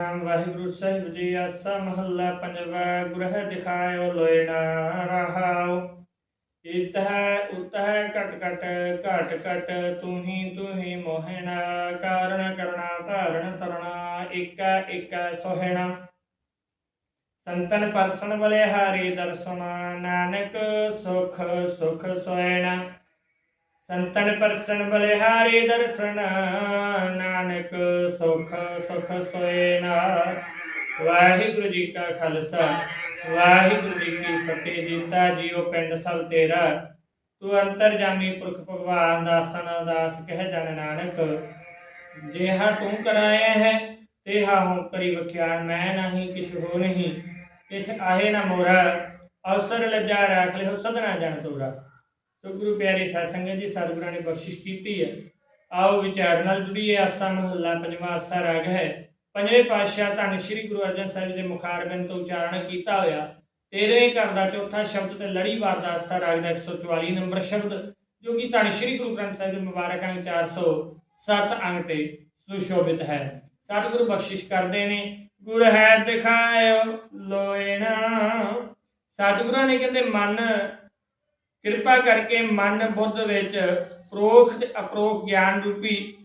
ਨਾਮ ਵਾਹਿਗੁਰੂ ਸਾਹਿਬ ਜੀ, ਆਸਾ ਮਹੱਲਾ ਪੰਜਵਾ, ਗੁਰਹ ਦਿਖਾਇਓ ਲੋਇਣਾ ਰਹਾਉ ਇਤ ਹੈ ਘਟ ਘਟ ਘਟ ਘਟ ਤੂੰ ਹੀ ਮੋਹਿਣਾ, ਕਾਰਣ ਕਰਣਾ ਧਾਰਣ ਤਰਣਾ ਏਕਾ ਏਕਾ ਸੋਹਿਣਾ। ਸੰਤਨ ਪਰਸਨ ਬਲੇ ਹਾਰੀ ਦਰਸ਼ਨ, ਨਾਨਕ ਸੁਖ ਸੁਖ ਸੋਇਣਾ। ਸੰਤਨ ਪਰਸਨ ਬਲਿਹਾਰੀ ਦਰਸ਼ਨ, ਨਾਨਕ ਸੁਖ ਸੁਖ ਸੋਇਨਾ ਵਾਹਿਗੁਰੂ ਜੀ ਕਾ ਖਾਲਸਾ, ਵਾਹਿਗੁਰੂ ਜੀ ਕੀ ਫਤਿਹ, ਜੀਤਾ ਜੀਓ ਪਿੰਡ ਸਭ ਤੇਰਾ। ਤੂੰ ਅੰਤਰਜਾਮੀ ਪੁਰਖ ਭਗਵਾਨ ਦਾਸਨ ਦਾਸ ਕਹਿ ਜਨ ਨਾਨਕ। ਜਿਹਾ ਤੂੰ ਕਰਾਇਆ ਹੈ, ਤੇਹਾ ਹੂੰ ਕਰੀ ਵਖਿਆਨ, ਮੈਂ ਨਹੀਂ ਕਿਛ ਹੋ ਨਹੀਂ। ਇਥ ਆਹੇ ਨਾ ਮੋਰਾ, ਅਵਸਰ ਲੱਜਾ ਰਾਖ ਲਿਓ, ਸਦਨਾ ਜਨ ਤੋਰਾ। ਸੋ ਗੁਰੂ ਪਿਆਰੇ ਸਾਧ ਜੀ, ਸਤਿਗੁਰਾਂ ਨੇ ਬਖਸ਼ਿਸ਼ ਕੀਤੀ ਹੈ। ਆਓ ਵਿਚਾਰ ਨਾਲ ਜੁੜੀਏ। ਆਸਾ ਮਹੱਲਾ ਪੰਜਵਾਂ ਆਸਾ ਰਾਗ ਹੈ। ਪੰਜਵੇਂ ਪਾਤਸ਼ਾਹ ਧੰਨ ਸ਼੍ਰੀ ਗੁਰੂ ਅਰਜਨ ਸਾਹਿਬ ਦੇ ਮੁਖਾਰਬਿੰਦ ਤੋਂ ਉਚਾਰਨ ਕੀਤਾ ਹੋਇਆ। ਤੇਰਵੇਂ ਘਰ ਦਾ ਚੌਥਾ ਸ਼ਬਦ ਤੇ ਲੜੀਵਾਰ ਦਾ ਆਸਾ ਰਾਗ ਦਾ 144 ਨੰਬਰ ਸ਼ਬਦ, ਜੋ ਕਿ ਧੰਨ ਸ਼੍ਰੀ ਗੁਰੂ ਗ੍ਰੰਥ ਸਾਹਿਬ ਦੇ ਮੁਬਾਰਕ ਅੰਗ 407 ਅੰਗ ਤੇ ਸੁਸ਼ੋਭਿਤ ਹੈ। ਸਤਿਗੁਰੂ ਬਖਸ਼ਿਸ਼ ਕਰਦੇ ਨੇ। ਗੁਰ ਹੈ ਦਿਖਾਇਓ ਲੋਇਣਾ ਸਤਿਗੁਰਾਂ ਨੇ ਕਹਿੰਦੇ, ਮਨ ਕਿਰਪਾ ਕਰਕੇ ਮਨ ਬੁੱਧ ਵਿੱਚ ਪ੍ਰੋਖ ਤੇ ਅਪਰੋਖ ਗਿਆਨ ਰੂਪੀ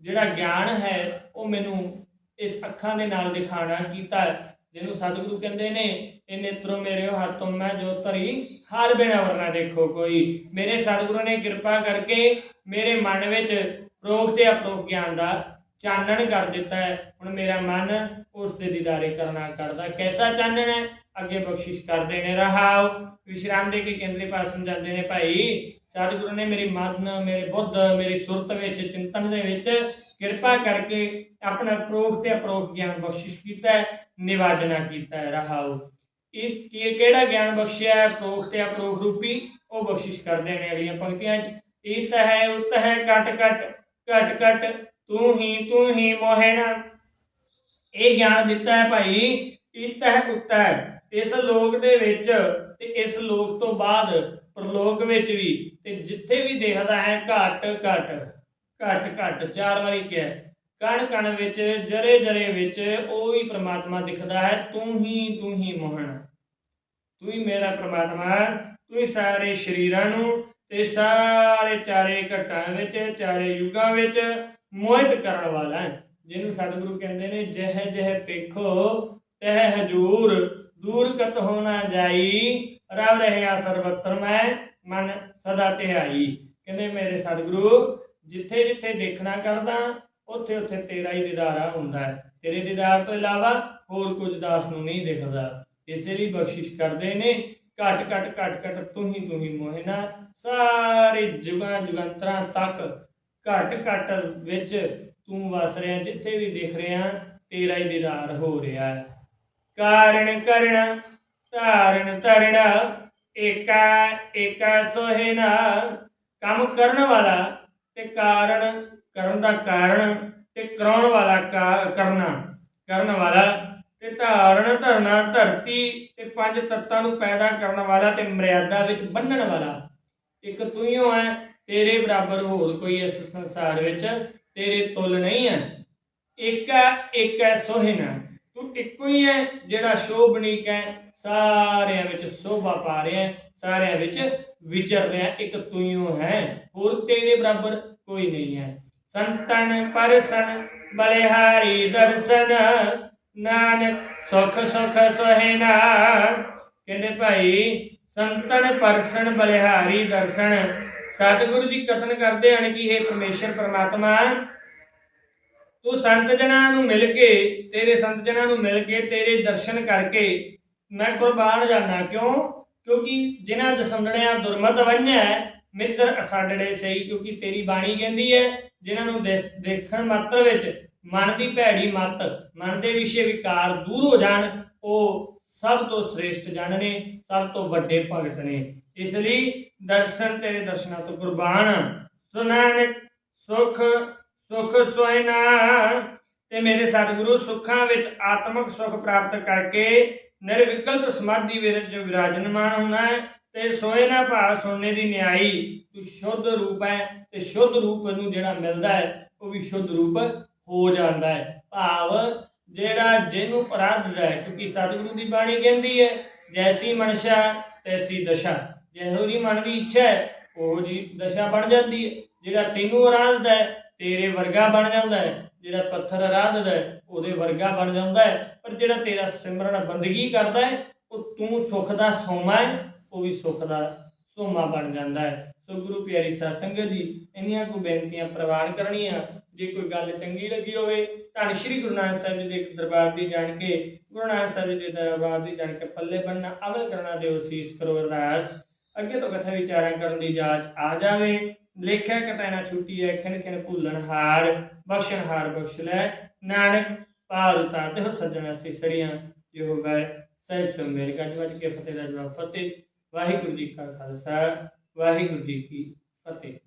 ਜਿਹੜਾ ਗਿਆਨ ਹੈ, ਉਹ ਮੈਨੂੰ ਇਸ ਅੱਖਾਂ ਦੇ ਨਾਲ ਦਿਖਾਣਾ ਕੀਤਾ। ਜਿਹਨੂੰ ਸਤਿਗੁਰੂ ਕਹਿੰਦੇ ਨੇ, ਇਹ ਨੇਤਰੋ ਮੇਰੇ ਹੱਥੋਂ ਮੈਂ ਜੋ ਧਰੀ ਹਾਲ ਬਿਨਾ ਵਰਨਾ ਦੇਖੋ ਕੋਈ। ਮੇਰੇ ਸਤਿਗੁਰੂ ਨੇ ਕਿਰਪਾ ਕਰਕੇ ਮੇਰੇ ਮਨ ਵਿੱਚ ਪ੍ਰੋਖ ਤੇ ਅਪਰੋਖ ਗਿਆਨ ਦਾ ਚਾਨਣ ਕਰ ਦਿੱਤਾ ਹੈ। ਹੁਣ ਮੇਰਾ ਮਨ ਉਸ ਦੇ ਦੀਦਾਰੇ ਕਰਨਾ ਕਰਦਾ। ਕੈਸਾ ਚਾਨਣ ਹੈ? ਅੱਗੇ ਬਖਸ਼ਿਸ਼ ਕਰਦੇ ਨੇ। ਰਹਾਉ। ਵਿਸ਼ਰਾਮ ਦੇ ਕੇ ਕੇਂਦਰੀ ਪਾਸ ਸਮਝਾਉਂਦੇ ਨੇ ਭਾਈ। ਸਤਿਗੁਰੂ ਨੇ ਮੇਰੀ ਮਨ, ਮੇਰੇ ਬੁੱਧ, ਮੇਰੀ ਸੁਰਤ ਵਿੱਚ, ਚਿੰਤਨ ਦੇ ਵਿੱਚ ਕਿਰਪਾ ਕਰਕੇ ਆਪਣਾ ਪ੍ਰੋਖ ਤੇ ਅਪਰੋਖ ਗਿਆਨ ਬਖਸ਼ਿਸ਼ ਕੀਤਾ ਹੈ, ਨਿਵਾਜਨਾ ਕੀਤਾ ਹੈ। ਰਹਾਉ। ਇਹ ਕੀ ਕਿਹੜਾ ਗਿਆਨ ਬਖਸ਼ਿਆ ਹੈ? ਪ੍ਰੋਖ ਤੇ ਅਪਰੋਖ ਰੂਪੀ ਉਹ ਬਖਸ਼ਿਸ਼ ਕਰਦੇ ਨੇ ਅਗਲੀਆਂ ਪੰਕਤੀਆਂ 'ਚ। ਇਹ ਤਾਂ ਹੈ, ਉਤ ਹੈ ਕਟ ਕਟ ਘਟ ਘਟ ਤੂੰ ਹੀ ਤੂੰ ਹੀ ਮੋਹਿਣਾ। ਇਹ ਗਿਆਨ ਦਿੱਤਾ ਹੈ ਭਾਈ ਇਤ ਹੈ ਇਸ ਲੋਕ ਦੇ ਵਿੱਚ ਤੇ ਇਸ ਲੋਕ ਤੋਂ ਬਾਅਦ ਪ੍ਰਲੋਕ ਵਿੱਚ ਵੀ, ਤੇ ਜਿੱਥੇ ਵੀ ਦੇਖਦਾ ਹੈ ਘਟ ਘਟ ਘਟ ਘਟ, ਚਾਰ ਵਾਰੀ ਕਿਹਾ ਕਣ ਕਣ ਵਿੱਚ, ਜਰੇ ਜਰੇ ਵਿੱਚ ਉਹ ਹੀ ਪ੍ਰਮਾਤਮਾ ਦਿਖਦਾ ਹੈ, ਤੂੰ ਹੀ ਤੂੰ ਹੀ ਮੋਹਣ। ਤੂੰ ਹੀ ਮੇਰਾ ਪ੍ਰਮਾਤਮਾ ਤੂੰ ਹੀ ਸਾਰੇ ਸ਼ਰੀਰਾਂ ਨੂੰ ਤੇ ਸਾਰੇ ਚਾਰੇ ਘਟਾਂ ਵਿੱਚ, ਚਾਰੇ ਯੁਗਾਂ ਵਿੱਚ ਮੋਹਿਤ ਕਰਨ ਵਾਲਾ ਹੈ। ਜਿਹਨੂੰ ਸਤਿਗੁਰੂ ਕਹਿੰਦੇ ਨੇ, ਜਹ ਜਹ ਪੇਖੋ ਤਹ ਹਜੂਰ, ਦੂਰ ਕਤ ਹੋਣਾ ਜਾਈ, ਰਵ ਰਹਿਆ ਸਰਬਤਰ ਮੈਂ, ਮਨ ਸਦਾ ਧਿਆਈ। ਕਹਿੰਦੇ, ਮੇਰੇ ਸਤਿਗੁਰੂ, ਜਿੱਥੇ ਜਿੱਥੇ ਦੇਖਣਾ ਕਰਦਾ, ਉੱਥੇ ਉੱਥੇ ਤੇਰਾ ਹੀ ਦੀਦਾਰਾ ਹੁੰਦਾ ਹੈ। ਤੇਰੇ ਦੀਦਾਰ ਤੋਂ ਇਲਾਵਾ ਹੋਰ ਕੁਝ ਦਾਸ ਨੂੰ ਨਹੀਂ ਦਿਖਦਾ। ਇਸੇ ਲਈ ਬਖਸ਼ਿਸ਼ ਕਰਦੇ ਨੇ, ਘਟ ਘਟ ਘਟ ਘਟ ਤੂੰ ਹੀ ਤੂੰ ਹੀ ਮੋਹਿਨਾ, ਸਾਰੇ ਜੁਗਾਂ ਜੁਗੰਤਰਾਂ ਤੱਕ ਘਟ ਘਟ ਵਿੱਚ ਤੂੰ ਵਸ ਰਿਹਾ, ਜਿੱਥੇ ਵੀ ਦੇਖ ਰਿਹਾ, ਤੇਰਾ ਹੀ ਦੀਦਾਰ ਹੋ ਰਿਹਾ ਹੈ। ਕਾਰਣ ਕਰਣ, ਧਾਰਨ ਧਰਣਾ, ਏਕਾ ਏਕਾ ਸੋਹਿਨਾ ਕੰਮ ਕਰਨ ਵਾਲਾ ਤੇ ਕਾਰਨ ਕਰਨ ਦਾ ਕਾਰਨ ਤੇ ਕਰਾਉਣ ਵਾਲਾ ਕਾ- ਕਰਨਾ। ਕਰਨ ਵਾਲਾ ਤੇ ਧਾਰਨ ਧਰਨਾ, ਧਰਤੀ ਤੇ ਪੰਜ ਤੱਤਾਂ ਨੂੰ ਪੈਦਾ ਕਰਨ ਵਾਲਾ ਤੇ ਮਰਿਆਦਾ ਵਿੱਚ ਬੰਨਣ ਵਾਲਾ। ਇੱਕ ਤੂੰ ਹੀ ਹੈ ਤੇਰੇ ਬਰਾਬਰ ਹੋਰ ਕੋਈ ਇਸ ਸੰਸਾਰ ਵਿੱਚ ਤੇਰੇ ਤੁਲ ਨਹੀਂ ਹੈ। ਇੱਕ ਹੈ ਸੋਹਿਨਾ। ਤੂੰ ਇੱਕੋ ਹੀ ਹੈ ਜਿਹੜਾ ਸ਼ੋਭਨੀਕ ਹੈ ਸਾਰਿਆਂ ਵਿੱਚ ਸ਼ੋਭਾ ਪਾ ਰਿਹਾ ਸਾਰਿਆਂ ਵਿੱਚ ਵਿਚਰ ਰਿਹਾ ਇੱਕ ਤੂੰ ਹੀ ਹੈ। ਹੋਰ ਤੇਰੇ ਬਰਾਬਰ ਕੋਈ ਨਹੀਂ ਹੈ। ਸੰਤਨ ਪਰਸਨ, ਬਲਿਹਾਰੀ ਦਰਸ਼ਨ, ਨਾਨਕ ਸੁਖ ਸੁਖ ਸੋਹਿਨਾ। ਕਹਿੰਦੇ ਭਾਈ, ਸੰਤਨ ਪਰਸਨ, ਬਲਿਹਾਰੀ ਦਰਸ਼ਨ। ਸਤਿਗੁਰੂ ਜੀ ਕਥਨ ਕਰਦੇ ਹਨ ਕਿ ਇਹ ਪਰਮੇਸ਼ਰ ਪ੍ਰਮਾਤਮਾ ਤੂੰ ਸੰਤ ਜਨਾਂ ਨੂੰ ਮਿਲ ਕੇ, ਤੇਰੇ ਸੰਤ ਜਨਾਂ ਨੂੰ ਮਿਲ ਕੇ, ਤੇਰੇ ਦਰਸ਼ਨ ਕਰਕੇ ਮੈਂ ਕੁਰਬਾਨ ਜਾਣਾ ਕਿਉਂ? ਕਿਉਂਕਿ ਜਿਨ੍ਹਾਂ ਦਸੰਦੜਿਆਂ ਦੁਰਮਤ ਵੰਨਿਆ ਮਿੱਤਰ ਅਸਾਡੜੇ ਸਹੀ ਕਿਉਂਕਿ ਤੇਰੀ ਬਾਣੀ ਕਹਿੰਦੀ ਹੈ, ਜਿਨ੍ਹਾਂ ਨੂੰ ਦੇਸ- ਦੇਖਣ ਮਾਤਰ ਵਿੱਚ ਮਨ ਦੀ ਭੈੜੀ ਮਤ, ਮਨ ਦੇ ਵਿਸ਼ੇ ਵਿਕਾਰ ਦੂਰ ਹੋ ਜਾਣ, ਉਹ ਸਭ ਤੋਂ ਸ੍ਰੇਸ਼ਟ ਜਨ ਨੇ, ਸਭ ਤੋਂ ਵੱਡੇ ਭਗਤ ਨੇ। ਇਸ ਲਈ ਦਰਸ਼ਨ ਤੇਰੇ ਦਰਸ਼ਨਾਂ ਤੋਂ ਕੁਰਬਾਨ। ਸੁਨਾਨਕ ਸੁਖ ਸੁਖ ਸੋਇਨਾ ਤੇ ਮੇਰੇ ਸਤਿਗੁਰੂ, ਸੁੱਖਾਂ ਵਿੱਚ ਆਤਮਿਕ ਸੁਖ ਪ੍ਰਾਪਤ ਕਰਕੇ ਨਿਰਵਿਕਲਪ ਸਮਾਧੀ ਵਿੱਚ ਵਿਰਾਜਨਮਾਨ ਹੋਣਾ ਹੈ, ਤੇ ਸੋਏ ਨਾ ਭਾਵ ਸੋਨੇ ਦੀ ਨਿਆਈ। ਤੂੰ ਸ਼ੁੱਧ ਰੂਪ ਹੈ ਤੇ ਸ਼ੁੱਧ ਰੂਪ ਨੂੰ ਜਿਹੜਾ ਮਿਲਦਾ ਹੈ, ਉਹ ਵੀ ਸ਼ੁੱਧ ਰੂਪ ਹੋ ਜਾਂਦਾ ਹੈ। ਭਾਵ ਜਿਹੜਾ ਜਿਹਨੂੰ ਪ੍ਰਾਪਤ ਹੈ, ਕਿਉਂਕਿ ਸਤਿਗੁਰੂ ਦੀ ਬਾਣੀ ਕਹਿੰਦੀ ਹੈ, ਜੈਸੀ ਮਨਸ਼ਾ, ਤੈਸੀ ਦਸ਼ਾ। ਜਿਹੋ ਜੀ ਮਨ ਦੀ ਇੱਛਾ ਹੈ, ਉਹ ਜੀ ਦਸ਼ਾ ਬਣ ਜਾਂਦੀ ਹੈ। ਜਿਹੜਾ ਤੈਨੂੰ ਅਰਾਧ ਹੈ, ਤੇਰੇ ਵਰਗਾ ਬਣ ਜਾਂਦਾ ਹੈ। ਜਿਹੜਾ ਪੱਥਰ ਅਰਾਧ ਹੈ, ਉਹਦੇ ਵਰਗਾ ਬਣ ਜਾਂਦਾ ਹੈ। ਪਰ ਜਿਹੜਾ ਤੇਰਾ ਸਿਮਰਨ ਬੰਦਗੀ ਕਰਦਾ ਹੈ, ਉਹ ਤੂੰ ਸੁਖ ਦਾ ਸੋਮਾ ਹੈ, ਉਹ ਵੀ ਸੁਖ ਦਾ ਸੋਮਾ ਬਣ ਜਾਂਦਾ ਹੈ। ਸੋ ਗੁਰੂ ਪਿਆਰੀ ਸਾਧ ਸੰਗਤ ਜੀ, ਇੰਨੀਆਂ ਕੋ ਬੇਨਤੀਆਂ ਪ੍ਰਵਾਨ ਕਰਨੀਆਂ। ਜੇ ਕੋਈ ਗੱਲ ਚੰਗੀ ਲੱਗੀ ਹੋਵੇ, ਧੰਨ ਸ਼੍ਰੀ ਗੁਰੂ ਨਾਨਕ ਸਾਹਿਬ ਜੀ ਦੇ ਦਰਬਾਰ ਦੀ ਜਾਣ ਕੇ, ਗੁਰੂ ਨਾਨਕ ਸਾਹਿਬ ਜੀ ਦੇ ਦਰਬਾਰ ਦੀ ਜਾਣ ਕੇ ਪੱਲੇ ਬੰਨਣਾ ਅਮਲ ਕਰਨਾ ਦਿਓ ਸੀਸ ਕਰੋ ਅਰਦਾਸ। ਅੱਗੇ ਤੋਂ ਕਥਾ ਵਿਚਾਰਾਂ ਕਰਨ ਦੀ ਜਾਂਚ ਆ ਜਾਵੇ। ਲੇਖਿਆ ਕਟਾਣਾ ਛੁੱਟੀ ਹੈ ਖਿਨ ਖਿਨ ਭੁੱਲਣ ਹਾਰ, ਬਖਸ਼ਣ ਹਾਰ ਬਖਸ਼ ਲੈ। ਨਾਨਕ ਪਾਰ ਉਤਾਰ ਤੇ ਹੋਰ ਸੱਜਣਾ ਸਿਸਰੀਆਂ ਜੋ ਹੋਵੇ ਸਹਿ ਸੁਮੇਰ ਗੱਜ ਵੱਜ ਕੇ ਫਤਿਹ ਦਾ ਜਵਾਬ, ਫਤਿਹ। ਵਾਹਿਗੁਰੂ ਜੀ ਕਾ ਖਾਲਸਾ, ਵਾਹਿਗੁਰੂ ਜੀ ਕੀ ਫਤਿਹ।